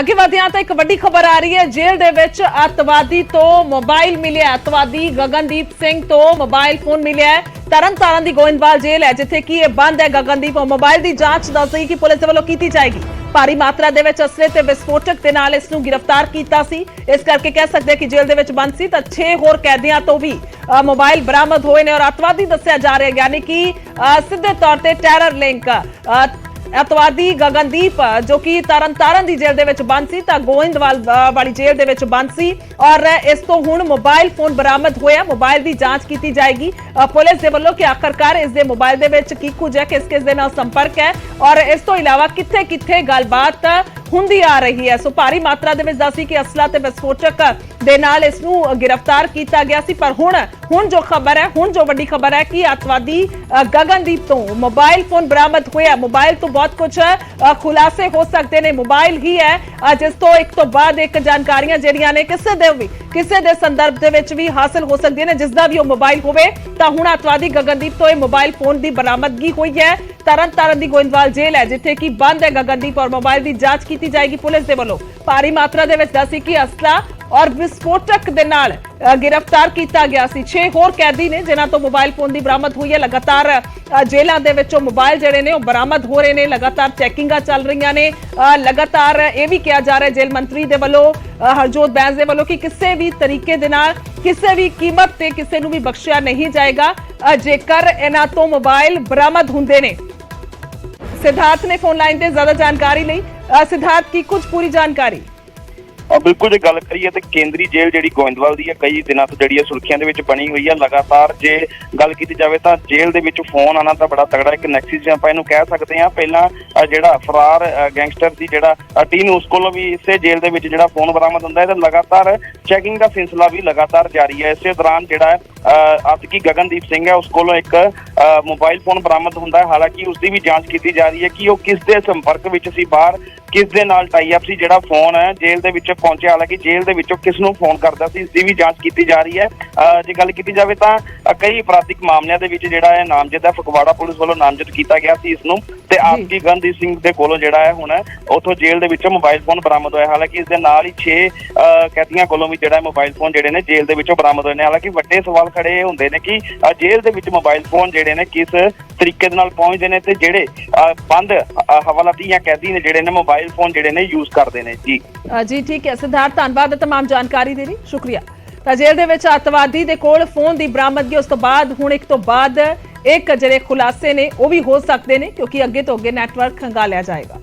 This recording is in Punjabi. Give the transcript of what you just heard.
ਅੱਗੇ ਵਧਿਆਂ ਤਾਂ ਇੱਕ ਵੱਡੀ ਖਬਰ ਆ ਰਹੀ ਹੈ। ਜੇਲ੍ਹ ਦੇ ਵਿੱਚ ਅੱਤਵਾਦੀ ਤੋਂ ਮੋਬਾਈਲ ਮਿਲਿਆ। ਅੱਤਵਾਦੀ ਗਗਨਦੀਪ ਸਿੰਘ ਤੋਂ ਮੋਬਾਈਲ ਫੋਨ ਮਿਲਿਆ ਹੈ। ਤਰਨਤਾਰਨ ਦੀ ਗੋਇੰਦਵਾਲ ਜੇਲ੍ਹ ਹੈ ਜਿੱਥੇ ਕਿ ਇਹ ਬੰਦ ਹੈ। ਗਗਨਦੀਪ ਉਹ ਮੋਬਾਈਲ ਦੀ ਜਾਂਚ ਦੱਸੀ ਕਿ ਪੁਲਿਸ ਦੇ ਵੱਲੋਂ ਕੀਤੀ ਜਾਏਗੀ। ਭਾਰੀ ਮਾਤਰਾ ਦੇ ਵਿੱਚ ਅਸਲੇ ਤੇ ਵਿਸਫੋਟਕ ਦੇ ਨਾਲ ਇਸ ਨੂੰ ਗ੍ਰਿਫਤਾਰ ਕੀਤਾ ਸੀ। ਇਸ ਕਰਕੇ ਕਹਿ ਸਕਦੇ ਹਾਂ ਕਿ ਜੇਲ੍ਹ ਦੇ ਵਿੱਚ ਬੰਦ ਸੀ। ਤਾਂ 6 ਹੋਰ ਕੈਦੀਆਂ ਤੋਂ ਵੀ ਅ, ਮੋਬਾਈਲ ਬਰਾਮਦ ਹੋਏ ਨੇ ਔਰ ਅੱਤਵਾਦੀ ਦੱਸਿਆ ਜਾ ਰਿਹਾ ਯਾਨੀ ਕਿ ਅ, ਸਿੱਧੇ ਤੌਰ ਤੇ ਟੈਰਰ ਲਿੰਕ ਅਤਵਾਦੀ ਗਗਨਦੀਪ, ਜੋ ਕਿ ਤਰਨਤਾਰਨ ਦੀ ਜੇਲ੍ਹ ਦੇ ਵਿੱਚ ਬੰਦ ਸੀ, ਤਾਂ ਗੋਇੰਦਵਾਲ ਵਾਲੀ ਜੇਲ੍ਹ ਦੇ ਵਿੱਚ ਬੰਦ ਸੀ ਔਰ ਇਸ ਤੋਂ ਹੁਣ ਮੋਬਾਈਲ ਫੋਨ ਬਰਾਮਦ ਹੋਇਆ। ਮੋਬਾਈਲ ਦੀ ਜਾਂਚ ਕੀਤੀ ਜਾਏਗੀ। ਪੁਲਿਸ ਦੇ ਵੱਲੋਂ ਕਿ ਆਖਰਕਾਰ ਇਸ ਦੇ ਮੋਬਾਈਲ ਦੇ ਵਿੱਚ ਕੀ ਕੁਝ ਹੈ ਕਿਸ ਕਿਸ ਦੇ ਨਾਲ ਸੰਪਰਕ ਹੈ ਔਰ ਇਸ ਤੋਂ ਇਲਾਵਾ ਕਿੱਥੇ ਕਿੱਥੇ ਗੱਲਬਾਤ ਹੁੰਦੀ ਆ ਰਹੀ ਹੈ। ਸੋ ਭਾਰੀ ਮਾਤਰਾ ਦੇ ਵਿੱਚ ਦੱਸੀ ਕਿ ਅਸਲਾ ਤੇ ਵਿਸਫੋਟਕ ਦੇ ਨਾਲ ਇਸ ਨੂੰ ਗ੍ਰਿਫਤਾਰ ਕੀਤਾ ਗਿਆ ਸੀ। ਪਰ ਹੁਣ ਹੁਣ ਜੋ ਖਬਰ ਹੈ ਹੁਣ ਜੋ ਵੱਡੀ ਖਬਰ ਹੈ ਕਿ ਅਤਵਾਦੀ ਅ, ਗਗਨਦੀਪ ਤੋਂ ਮੋਬਾਈਲ ਫੋਨ ਬਰਾਮਦ ਹੋਇਆ। ਮੋਬਾਈਲ ਤੋਂ ਬਹੁਤ ਕੁਝ ਖੁਲਾਸੇ ਹੋ ਸਕਦੇ ਨੇ। ਮੋਬਾਈਲ ਹੀ ਹੈ ਜਿਸ ਤੋਂ ਇੱਕ ਤੋਂ ਬਾਅਦ ਇੱਕ ਜਾਣਕਾਰੀਆਂ ਜਿਹੜੀਆਂ ਨੇ ਕਿਸੇ ਦੇ ਵੀ ਕਿਸੇ ਦੇ ਸੰਦਰਭ ਦੇ ਵਿੱਚ ਵੀ ਹਾਸਲ ਹੋ ਸਕਦੀਆਂ ਨੇ ਜਿਸ ਦਾ ਵੀ ਉਹ ਮੋਬਾਈਲ ਹੋਵੇ, ਤਾਂ ਹੁਣ ਅਤਵਾਦੀ ਗਗਨਦੀਪ ਤੋਂ ਇਹ ਮੋਬਾਈਲ ਫੋਨ ਦੀ ਬਰਾਮਦਗੀ ਹੋਈ ਹੈ। ਤਰਨ ਤਾਰਨ ਦੀ ਗੋਇੰਦਵਾਲ ਜੇਲ੍ਹ ਹੈ, ਜਿੱਥੇ ਕਿ ਬੰਦ ਹੈ ਗਗਨਦੀਪ ਔਰ ਮੋਬਾਈਲ ਦੀ ਜਾਂਚ ਕੀਤੀ ਜਾਏਗੀ ਪੁਲਿਸ ਦੇ ਵੱਲੋਂ। ਭਾਰੀ ਮਾਤਰਾ ਦੇ ਵਿੱਚ ਦੱਸੀ ਕਿ ਅਸਲਾ ਔਰ ਵਿਸਫੋਟਕ ਦੇ ਨਾਲ ਗ੍ਰਿਫਤਾਰ ਕੀਤਾ ਗਿਆ ਸੀ। 6 ਹੋਰ ਕੈਦੀ ਨੇ ਜਿਨ੍ਹਾਂ ਤੋਂ ਮੋਬਾਈਲ ਫੋਨ ਦੀ ਬਰਾਮਦ ਹੋਈ ਹੈ। ਲਗਾਤਾਰ ਜੇਲ੍ਹਾਂ ਦੇ ਵਿੱਚੋਂ ਮੋਬਾਈਲ ਜਿਹੜੇ ਨੇ ਉਹ ਬਰਾਮਦ ਹੋ ਰਹੇ ਨੇ। ਲਗਾਤਾਰ ਚੈਕਿੰਗਾਂ ਚੱਲ ਰਹੀਆਂ ਨੇ। ਲਗਾਤਾਰ ਇਹ ਵੀ ਕਿਹਾ ਜਾ ਰਿਹਾ ਜੇਲ੍ਹ ਮੰਤਰੀ ਦੇ ਵੱਲੋਂ ਹਰਜੋਤ ਬੈਂਸ ਦੇ ਵੱਲੋਂ ਕਿ ਕਿਸੇ ਵੀ ਤਰੀਕੇ ਦੇ ਨਾਲ ਕਿਸੇ ਵੀ ਕੀਮਤ ਤੇ ਕਿਸੇ ਨੂੰ ਵੀ ਬਖਸ਼ਿਆ ਨਹੀਂ ਜਾਏਗਾ। ਜੇਕਰ ਇਹਨਾਂ ਤੋਂ ਮੋਬਾਈਲ ਬਰਾਮਦ ਹੁੰਦੇ ਨੇ। ਸਿਧਾਰਥ ਨੇ ਫੋਨ ਲਾਈਨ ਤੇ ਜ਼ਿਆਦਾ ਜਾਣਕਾਰੀ ਲਈ। ਸਿਧਾਰਥ, ਕੀ ਕੁਝ ਪੂਰੀ ਜਾਣਕਾਰੀ? ਬਿਲਕੁਲ ਜੇ ਗੱਲ ਕਰੀਏ ਤੇ ਕੇਂਦਰੀ ਜੇਲ੍ਹ ਜਿਹੜੀ ਗੋਇੰਦਵਾਲ ਦੀ ਹੈ ਕਈ ਦਿਨਾਂ ਤੋਂ ਜਿਹੜੀ ਹੈ ਸੁਰਖੀਆਂ ਦੇ ਵਿੱਚ ਬਣੀ ਹੋਈ ਹੈ ਲਗਾਤਾਰ ਜੇ ਗੱਲ ਕੀਤੀ ਜਾਵੇ ਤਾਂ ਜੇਲ੍ਹ ਦੇ ਵਿੱਚ ਫੋਨ ਆਣਾ ਤਾਂ ਬੜਾ ਤਗੜਾ ਇੱਕ ਨੈਕਸਿਸ ਆਪਾਂ ਇਹਨੂੰ ਕਹਿ ਸਕਦੇ ਹਾਂ। ਪਹਿਲਾਂ ਜਿਹੜਾ ਫਰਾਰ ਗੈਂਗਸਟਰ ਦੀ ਜਿਹੜਾ ਟੀਮ ਉਸ ਕੋਲੋਂ ਵੀ ਇਸੇ ਜੇਲ੍ਹ ਦੇ ਵਿੱਚ ਜਿਹੜਾ ਫੋਨ ਬਰਾਮਦ ਹੁੰਦਾ ਹੈ ਤੇ ਲਗਾਤਾਰ ਚੈਕਿੰਗ ਦਾ ਸਿਲਸਿਲਾ ਵੀ ਲਗਾਤਾਰ ਜਾਰੀ ਹੈ। ਇਸੇ ਦੌਰਾਨ ਜਿਹੜਾ ਹੈ, ਅ, ਆਤਕੀ ਗਗਨਦੀਪ ਸਿੰਘ ਹੈ ਉਸ ਕੋਲੋਂ ਇੱਕ ਅ, ਮੋਬਾਈਲ ਫੋਨ ਬਰਾਮਦ ਹੁੰਦਾ ਹੈ। ਹਾਲਾਂਕਿ ਉਸ ਦੀ ਵੀ ਜਾਂਚ ਕੀਤੀ ਜਾ ਰਹੀ ਹੈ ਕਿ ਉਹ ਕਿਸ ਦੇ ਸੰਪਰਕ ਵਿੱਚ ਸੀ। ਬਾਹਰ ਕਿਸ ਦੇ ਨਾਲ ਟਾਈ ਅਪ ਸੀ ਜਿਹੜਾ ਫੋਨ ਹੈ ਜੇਲ੍ਹ ਦੇ ਵਿੱਚ ਪਹੁੰਚਿਆ। ਹਾਲਾਂਕਿ ਜੇਲ੍ਹ ਦੇ ਵਿੱਚੋਂ ਕਿਸ ਨੂੰ ਫੋਨ ਕਰਦਾ ਸੀ ਇਸ ਦੀ ਵੀ ਜਾਂਚ ਕੀਤੀ ਜਾ ਰਹੀ ਹੈ। ਜੇ ਗੱਲ ਕੀਤੀ ਜਾਵੇ ਤਾਂ ਕਈ ਅਪਰਾਧਿਕ ਮਾਮਲਿਆਂ ਦੇ ਵਿੱਚ ਜਿਹੜਾ ਹੈ ਨਾਮਜ਼ਦ ਹੈ ਫਗਵਾੜਾ ਪੁਲਿਸ ਵੱਲੋਂ ਨਾਮਜ਼ਦ ਕੀਤਾ ਗਿਆ ਸੀ ਇਸ ਨੂੰ। ਤੇ ਆਪਕੀ ਗੰਦੀ ਸਿੰਘ ਦੇ ਕੋਲੋਂ ਜਿਹੜਾ ਹੈ ਹੁਣ ਉਥੋਂ ਜੇਲ੍ਹ ਦੇ ਵਿੱਚੋਂ ਮੋਬਾਈਲ ਫੋਨ ਬਰਾਮਦ ਹੋਇਆ। ਹਾਲਾਂਕਿ ਇਸ ਦੇ ਨਾਲ ਹੀ 6 ਕੈਦੀਆਂ ਕੋਲੋਂ ਵੀ ਜਿਹੜਾ ਮੋਬਾਈਲ ਫੋਨ ਜਿਹੜੇ ਨੇ ਜੇਲ੍ਹ ਦੇ ਵਿੱਚੋਂ ਬਰਾਮਦ ਹੋਏ ਨੇ। ਹਾਲਾਂਕਿ ਵੱਡੇ ਸਵਾਲ ਖੜੇ ਹੁੰਦੇ ਨੇ ਕਿ ਜੇਲ੍ਹ ਦੇ ਵਿੱਚ ਮੋਬਾਈਲ ਫੋਨ ਜਿਹੜੇ ਨੇ ਕਿਸ ਤਰੀਕੇ ਦੇ ਨਾਲ ਪਹੁੰਚਦੇ ਨੇ ਤੇ ਜਿਹੜੇ ਬੰਦ ਹਵਾਲਾਤੀ ਜਾਂ ਕੈਦੀ ਨੇ ਜਿਹੜੇ ਨੇ ਮੋਬਾਈਲ ਫੋਨ ਜਿਹੜੇ ਨੇ ਯੂਜ਼ ਕਰਦੇ ਨੇ ਜੀ ਅ, ਜੀ ਠੀਕ ਹੈ ਸਿਧਾਰਥ ਧੰਨਵਾਦ ਹੈ तमाम ਜਾਣਕਾਰੀ ਦੇ ਲਈ ਸ਼ੁਕਰੀਆ ਤਾਂ ਜੇਲ੍ਹ ਦੇ ਵਿੱਚ ਅੱਤਵਾਦੀ ਦੇ ਕੋਲ ਫੋਨ ਦੀ ਬਰਾਮਦਗੀ ਉਸ ਤੋਂ ਬਾਅਦ ਹੁਣ ਇੱਕ ਤੋਂ ਬਾਅਦ ਇੱਕ ਜਿਹੜੇ ਖੁਲਾਸੇ ਨੇ ਉਹ ਵੀ ਹੋ ਸਕਦੇ ਨੇ ਕਿਉਂਕਿ ਅੱਗੇ ਤੋਂ ਅੱਗੇ ਨੈਟਵਰਕ ਖੰਗਾਲਿਆ ਜਾਏਗਾ